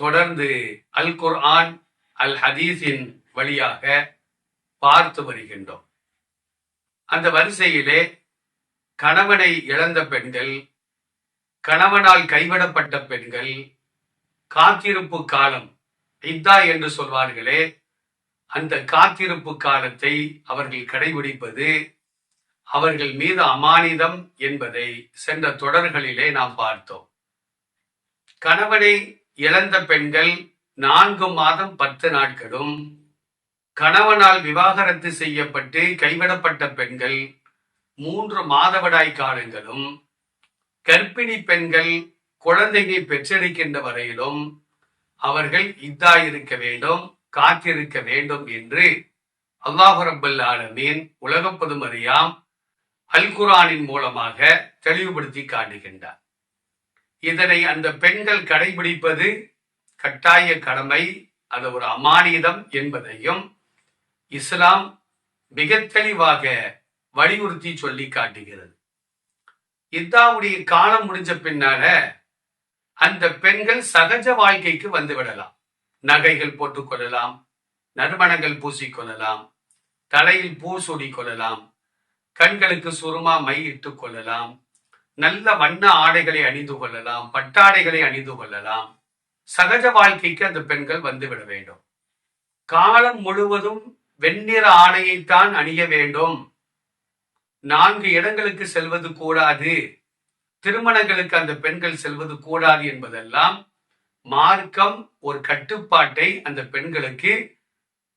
தொடர்ந்து அல் குர்ஆன் அல் ஹதீஸின் வழியாக பார்த்து வருகின்றோம். அந்த வரிசையிலே கணவனை இழந்த பெண்கள் கணவனால் கைவிடப்பட்ட பெண்கள் காத்திருப்பு காலம் இத்தா என்று சொல்வார்களே அந்த காத்திருப்பு காலத்தை அவர்கள் கடைபிடிப்பது அவர்கள் மீது அமானிதம் என்பதை சென்ற தொடர்களிலே நாம் பார்த்தோம். கணவனை இழந்த பெண்கள் நான்கு மாதம் பத்து நாட்களும் கணவனால் விவாகரத்து செய்யப்பட்டு கைவிடப்பட்ட பெண்கள் மூன்று மாதவிடாய் காலங்களும் கர்ப்பிணி பெண்கள் குழந்தையை பெற்றெடுக்கின்ற வரையிலும் அவர்கள் இதா இருக்க வேண்டும் காத்திருக்க வேண்டும் என்று அல்லாஹு ரப்பல் ஆலமீன் உலக பொதுமறியாம் அல் குரானின் மூலமாக தெளிவுபடுத்தி காட்டுகின்றார். இதனை அந்த பெண்கள் கடைபிடிப்பது கட்டாய கடமை. அது ஒரு அமானிதம் என்பதையும் இஸ்லாம் மிக தெளிவாக வலியுறுத்தி சொல்லி காட்டுகிறது. இத்தாவுடைய காலம் முடிஞ்ச பின்னால அந்த பெண்கள் சகஜ வாழ்க்கைக்கு வந்து விடலாம். நகைகள் போட்டுக் கொள்ளலாம் நறுமணங்கள் பூசிக்கொள்ளலாம் தலையில் பூ சூடிக் கொள்ளலாம் கண்களுக்கு சுருமா மை இட்டுக் கொள்ளலாம் நல்ல வண்ண ஆடைகளை அணிந்து கொள்ளலாம் பட்டாடைகளை அணிந்து கொள்ளலாம். சகஜ வாழ்க்கைக்கு அந்த பெண்கள் வந்துவிட வேண்டும். காலம் முழுவதும் வெண்ணிற ஆடையைத்தான் அணிய வேண்டும். நான்கு இடங்களுக்கு செல்வது கூடாது. திருமணங்களுக்கு அந்த பெண்கள் செல்வது கூடாது என்பதெல்லாம் மார்க்கம் ஒரு கட்டுப்பாட்டை அந்த பெண்களுக்கு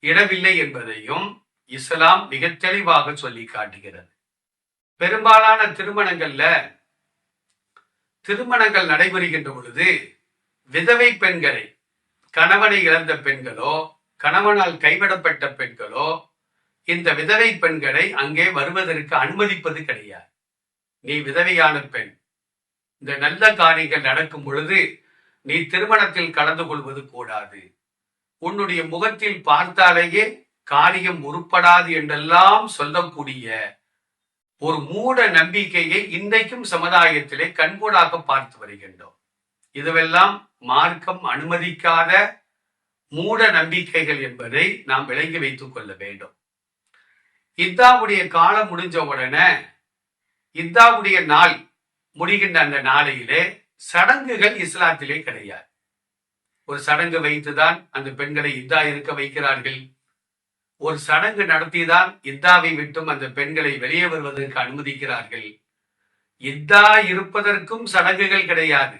இடவில்லை என்பதையும் இஸ்லாம் மிக தெளிவாக சொல்லி காட்டுகிறது. பெரும்பாலான திருமணங்கள்ல திருமணங்கள் நடைபெறுகின்ற பொழுது விதவை பெண்களை கணவனை இழந்த பெண்களோ கணவனால் கைவிடப்பட்ட பெண்களோ இந்த விதவை பெண்களை அங்கே வருவதற்கு அனுமதிப்பது கிடையாது. நீ விதவையான பெண். இந்த நல்ல காரியங்கள் நடக்கும் பொழுது நீ திருமணத்தில் கலந்து கொள்வது கூடாது. உன்னுடைய முகத்தில் பார்த்தாலேயே காரியம் உருப்படாது என்றெல்லாம் சொல்லக்கூடிய ஒரு மூட நம்பிக்கையை இன்றைக்கும் சமுதாயத்திலே கண்கூடாக பார்த்து வருகின்றோம். இதுவெல்லாம் மார்க்கம் அனுமதிக்காத மூட நம்பிக்கைகள் என்பதை நாம் விளங்கி வைத்துக் கொள்ள வேண்டும். இத்தாவுடைய காலம் முடிஞ்ச உடனே இத்தாவுடைய நாள் முடிகின்ற அந்த நாளையிலே சடங்குகள் இஸ்லாத்திலே கிடையாது. ஒரு சடங்கு வைத்துதான் அந்த பெண்களை இதா இருக்க வைக்கிறார்கள். ஒரு சடங்கு நடத்திதான் இத்தாவை விட்டும் அந்த பெண்களை வெளியே வருவதற்கு அனுமதிக்கிறார்கள். இத்தா இருப்பதற்கும் சடங்குகள் கிடையாது.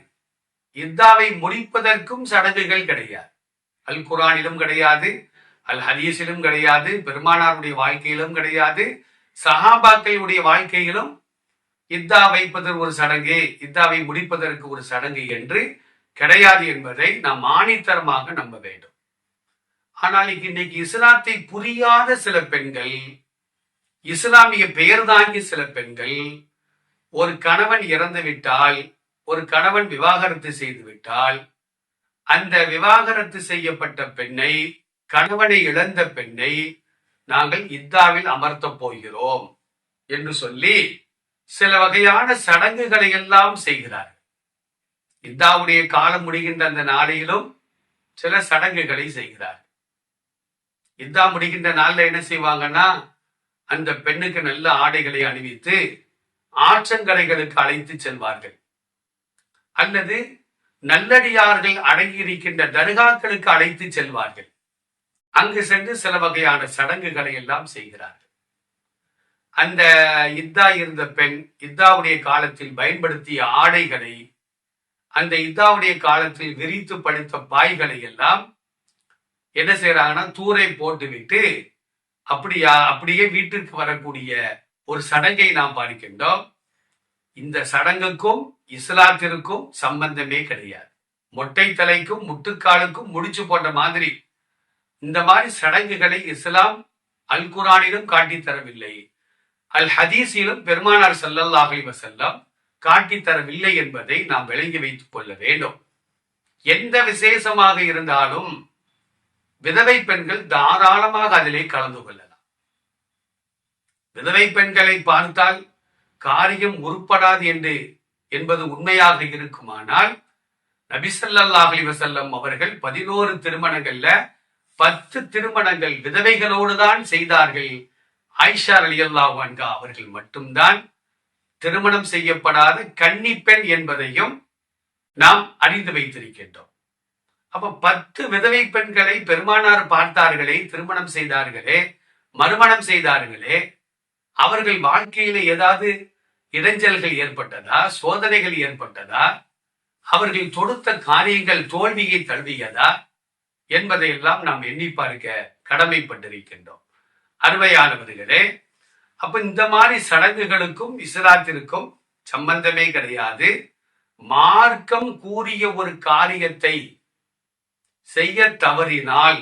இத்தாவை முடிப்பதற்கும் சடங்குகள் கிடையாது. அல் குரானிலும் கிடையாது அல் ஹதீஸிலும் கிடையாது பெருமானாருடைய வாழ்க்கையிலும் கிடையாது சஹாபாக்களுடைய வாழ்க்கையிலும் இத்தா வைப்பதற்கு ஒரு சடங்கு இத்தாவை முடிப்பதற்கு ஒரு சடங்கு என்று கிடையாது என்பதை நாம் ஆணித்தரமாக நம்ப வேண்டும். ஆனால் இன்னைக்கு இஸ்லாத்தை புரியாத சில பெண்கள் இஸ்லாமிய பெயர் தாங்கி சில பெண்கள் ஒரு கணவன் இறந்து விட்டால் ஒரு கணவன் விவாகரத்து செய்து விட்டால் அந்த விவாகரத்து செய்யப்பட்ட பெண்ணை கணவனை இழந்த பெண்ணை நாங்கள் இத்தாவில் அமர்த்தப் போகிறோம் என்று சொல்லி சில வகையான சடங்குகளை எல்லாம் செய்கிறார் இத்தாவுடைய காலம் முடிகின்ற அந்த நாளையிலும் சில சடங்குகளை செய்கிறார் இத்தா முடிகின்ற நாளில் என்ன செய்வாங்கன்னா அந்த பெண்ணுக்கு நல்ல ஆடைகளை அணிவித்து ஆற்றங்கரைகளுக்கு அழைத்து செல்வார்கள். அல்லது நல்லடியார்கள் அடங்கியிருக்கின்ற தர்காக்களுக்கு அழைத்து செல்வார்கள். அங்கு சென்று சில வகையான சடங்குகளை எல்லாம் செய்கிறார்கள். அந்த இத்தா இருந்த பெண் இத்தாவுடைய காலத்தில் பயன்படுத்திய ஆடைகளை அந்த இத்தாவுடைய காலத்தில் விரித்து படுத்த பாய்களை எல்லாம் என்ன செய்யறாங்கன்னா தூரை போட்டுவிட்டு அப்படியா அப்படியே வீட்டிற்கு வரக்கூடிய ஒரு சடங்கை நாம் பார்க்கின்றோம் இந்த சடங்குக்கும் இஸ்லாத்திற்கும் சம்பந்தமே கிடையாது. மொட்டை தலைக்கும் முட்டுக்காலுக்கும் முடிச்சு போட்ட மாதிரி இந்த மாதிரி சடங்குகளை இஸ்லாம் அல் குரானிலும் காட்டி தரவில்லை. அல் ஹதீஸிலும் பெருமானார் ஸல்லல்லாஹு வசல்லம் காட்டி காட்டித் தரவில்லை என்பதை நாம் விளங்கி வைத்துக் கொள்ள வேண்டும். எந்த விசேஷமாக இருந்தாலும் விதவை பெண்கள் தாராளமாக அதிலே கலந்து கொள்ளலாம். விதவை பெண்களை பார்த்தால் காரியம் உருப்படாது என்று என்பது உண்மையாக இருக்குமானால் நபிசல்லாஹ் அலைஹி அவர்கள் பதினோரு திருமணங்கள்ல பத்து திருமணங்கள் விதவைகளோடு தான் செய்தார்கள். ஆயிஷா அலியல்லா வான்கா அவர்கள் மட்டும்தான். திருமணம் செய்யப்படாத கன்னிப்பெண் என்பதையும் நாம் அறிந்து வைத்திருக்கின்றோம். அப்ப பத்து விதவை பெண்களை பெருமானார் பார்த்தார்களே திருமணம் செய்தார்களே மறுமணம் செய்தார்களே அவர்கள் வாழ்க்கையில ஏதாவது இடைஞ்சல்கள் ஏற்பட்டதா சோதனைகள் ஏற்பட்டதா அவர்கள் தொடுத்த காரியங்கள் தோல்வியை தழுவியதா என்பதையெல்லாம் நாம் எண்ணி பார்க்க கடமைப்பட்டிருக்கின்றோம். அருமையானவர்களே அப்ப இந்த மாதிரி சடங்குகளுக்கும் இஸ்லாத்திற்கும் சம்பந்தமே கிடையாது. மார்க்கம் கூறிய ஒரு காரியத்தை செய்ய தவறினால்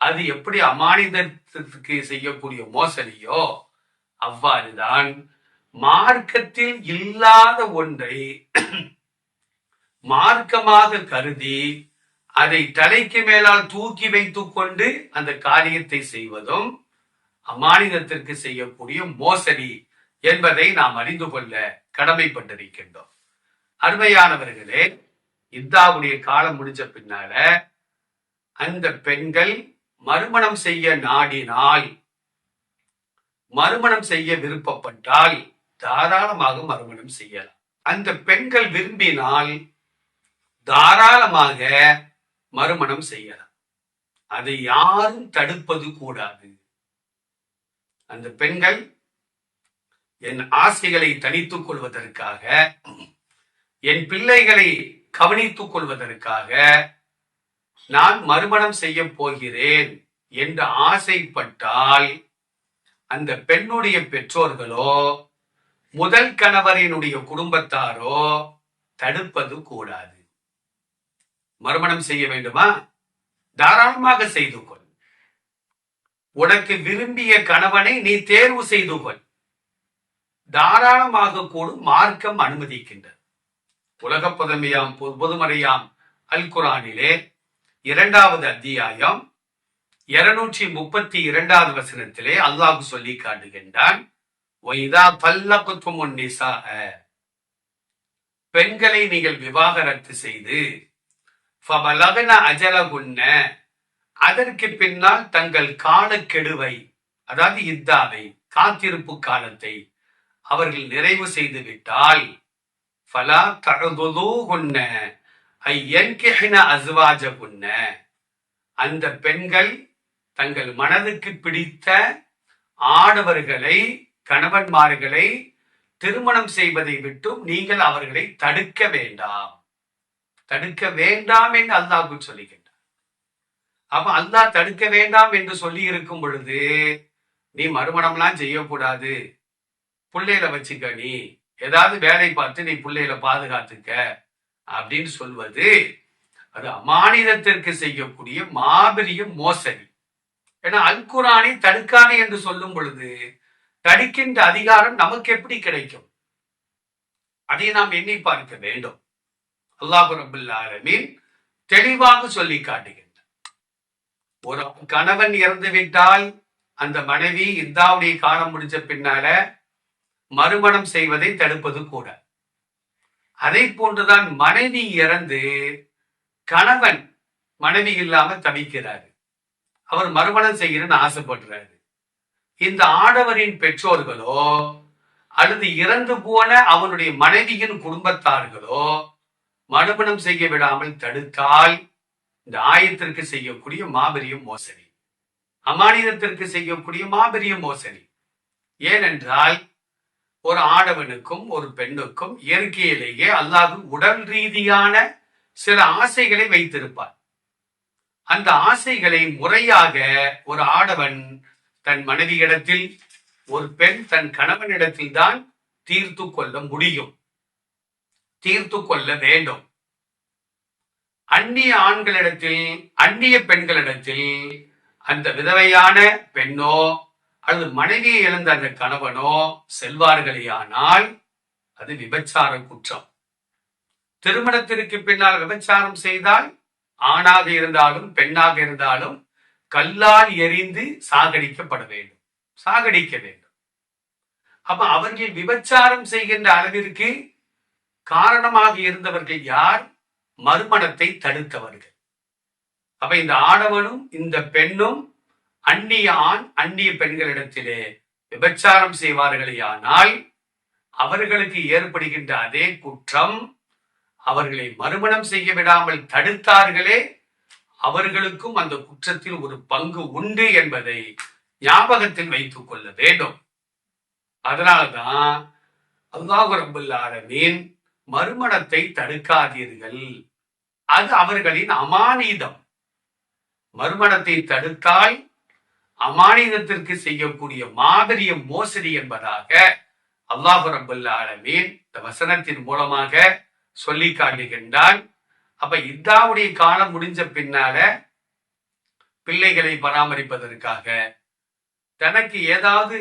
அது எப்படி அமானிதத்துக்கு செய்யக்கூடிய மோசடியோ அவ்வாறுதான் மார்க்கத்தில் இல்லாத ஒன்றை மார்க்கமாக கருதி அதை தலைக்கு மேலால் தூக்கி வைத்துக் கொண்டு அந்த காரியத்தை செய்வதும் அமானிதத்திற்கு செய்யக்கூடிய மோசடி என்பதை நாம் அறிந்து கொள்ள கடமைப்பட்டிருக்கின்றோம். அருமையானவர்களே இத்தாவுடைய காலம் முடிஞ்ச பின்னால அந்த பெண்கள் மறுமணம் செய்ய நாடினால் மறுமணம் செய்ய விருப்பப்பட்டால் தாராளமாக மறுமணம் செய்யலாம். அந்த பெண்கள் விரும்பினால் தாராளமாக மறுமணம் செய்யலாம். அதை யாரும் தடுப்பது கூடாது. அந்த பெண்கள் என் ஆசைகளை தனித்துக் கொள்வதற்காக என் பிள்ளைகளை கவனித்துக் கொள்வதற்காக நான் மறுமணம் செய்ய போகிறேன் என்று ஆசைப்பட்டால் அந்த பெண்ணுடைய பெற்றோர்களோ முதல் கணவரினுடைய குடும்பத்தாரோ தடுப்பது கூடாது. மறுமணம் செய்ய வேண்டுமா? தாராளமாக செய்து கொள். உனக்கு விரும்பிய கணவனை நீ தேர்வு செய்து கொள். தாராளமாக கூடும் மார்க்கம் அனுமதிக்கின்றது. உலக புதமையாம் பொதுமறையாம் அல் குரானிலே இரண்டாவது அத்தியாயம் இருநூற்றி முப்பத்தி இரண்டாவது வசனத்திலே அல்லாஹ் சொல்லி காட்டுகின்றான் பெண்களை நீங்கள் விவாகரத்து செய்து அஜலகுன்ன. அதற்கு பின்னால் தங்கள் காலக்கெடுவை அதாவது இத்தாவை காத்திருப்பு காலத்தை அவர்கள் நிறைவு செய்து விட்டால் ஃபலா தகுதுகுன்ன ஐயன்கிஹ்ன அஸ்வாஜகுன்ன அந்த பெண்கள் தங்கள் மனதுக்கு பிடித்த ஆடவர்களை கணவன்மார்களை திருமணம் செய்வதை விட்டும் நீங்கள் அவர்களை தடுக்க வேண்டாம். தடுக்க வேண்டாம் என்று அல்லாஹு சொல்லுகின்றார் அப்ப அல்லாஹ் தடுக்க வேண்டாம் என்று சொல்லி இருக்கும் பொழுது நீ மறுமணம்லாம் செய்யக்கூடாது. புள்ளையில வச்சுக்க நீ. ஏதாவது வேலை பார்த்து நீ பிள்ளையில பாதுகாத்துக்க. அப்படின்னு சொல்வது அது அமானிதத்திற்கு செய்யக்கூடிய மாபெரிய மோசடி. ஏன்னா அல்குரானை தடுக்கானே என்று சொல்லும் பொழுது தடுக்கின்ற அதிகாரம் நமக்கு எப்படி கிடைக்கும்? அதை நாம் எண்ணி பார்க்க வேண்டும். அல்லாஹு ரபுல் ஆலமீன் தெளிவாக சொல்லி காட்டுகின்றார். ஒரு கணவன் இறந்து விட்டால் அந்த மனைவி இந்தாவுடைய காலம் முடிஞ்ச பின்னால மறுமணம் செய்வதை தடுப்பது கூட. அதை போன்றுதான் மனைவி இறந்து கணவன் மனைவி இல்லாம தவிக்கிறாரு. அவர் மறுமணம் செய்யணும்னு ஆசைப்படுறாரு. இந்த ஆடவரின் பெற்றோர்களோ அல்லது இறந்து போன அவனுடைய மனைவியின் குடும்பத்தார்களோ மறுமணம் செய்ய விடாமல் தடுத்தால் இந்த ஆயத்திற்கு செய்யக்கூடிய மாபெரிய மோசடி. அமானிதத்திற்கு செய்யக்கூடிய மாபெரிய மோசடி. ஏனென்றால் ஒரு ஆடவனுக்கும் ஒரு பெண்ணுக்கும் இயற்கையிலேயே அல்லாஹ் உடல் ரீதியான சில ஆசைகளை வைத்திருப்பார். அந்த ஆசைகளை முறையாக ஒரு ஆடவன் தன் மனைவியிடத்தில் ஒரு பெண் தன் கணவனிடத்தில் தான் தீர்த்து கொள்ள முடியும். தீர்த்து கொள்ள வேண்டும். அந்நிய ஆண்களிடத்தில் அந்நிய பெண்களிடத்தில் அந்த விதவையான பெண்ணோ அல்லது மனைவியை இழந்த அந்த கணவனோ செல்வார்களேயானால் அது விபச்சார குற்றம். திருமணத்திற்கு பின்னால் விபச்சாரம் செய்தால் ஆணாக இருந்தாலும் பெண்ணாக இருந்தாலும் கல்லால் எரிந்து சாகடிக்கப்பட வேண்டும். சாகடிக்க வேண்டும். அப்ப அவர்கள் விபச்சாரம் செய்கின்ற அளவிற்கு காரணமாக இருந்தவர்கள் யார்? மறுமணத்தை தடுத்தவர்கள். அப்ப இந்த ஆடவனும் இந்த பெண்ணும் அந்நிய ஆண் அந்நிய பெண்களிடத்திலே விபச்சாரம் செய்வார்களேயானால் அவர்களுக்கு ஏற்படுகின்ற அதே குற்றம் அவர்களை மறுமணம் செய்ய விடாமல் தடுத்தார்களே அவர்களுக்கும் அந்த குற்றத்தில் ஒரு பங்கு உண்டு என்பதை ஞாபகத்தில் வைத்துக் கொள்ள வேண்டும். அதனால்தான் அல்லாஹ் ரபுல்லாரமீன் மறுமணத்தை தடுக்காதீர்கள். அது அவர்களின் அமானீதம். மறுமணத்தை தடுத்தால் அமானிதத்திற்கு செய்யக்கூடிய மாதிரிய மோசடி என்பதாக அல்லாஹு ரபுல்ல ஆலமீன் இந்த வசனத்தின் மூலமாக சொல்லி காட்டுகின்றான். அப்ப இத்தாவுடைய காலம் முடிஞ்ச பின்னால பிள்ளைகளை பராமரிப்பதற்காக தனக்கு ஏதாவது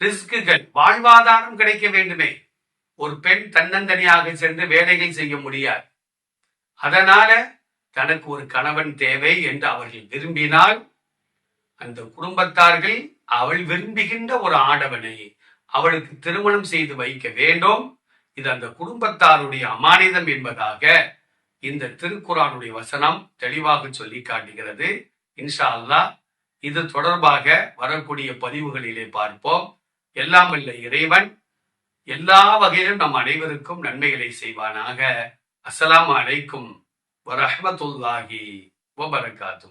ரிஸ்குகள் வாழ்வாதாரம் கிடைக்க வேண்டுமே. ஒரு பெண் தன்னந்தனியாக சென்று வேலைகள் செய்ய முடியாது. அதனால தனக்கு ஒரு கணவன் தேவை என்று அவர்கள் விரும்பினால் அந்த குடும்பத்தார்கள் அவள் விரும்புகின்ற ஒரு ஆடவனை அவளுக்கு திருமணம் செய்து வைக்க வேண்டும். இது அந்த குடும்பத்தாருடைய அமானிதம் என்பதாக இந்த திருக்குறானுடைய வசனம் தெளிவாக சொல்லி காட்டுகிறது. இன்ஷா அல்லா இது தொடர்பாக வரக்கூடிய பதிவுகளிலே பார்ப்போம். எல்லாம் அல்ல இறைவன் எல்லா வகையிலும் நம் அனைவருக்கும் நன்மைகளை செய்வானாக. அஸ்லாம் அலைக்கும் வரஹமத்துல்லாஹி வபரகாத்து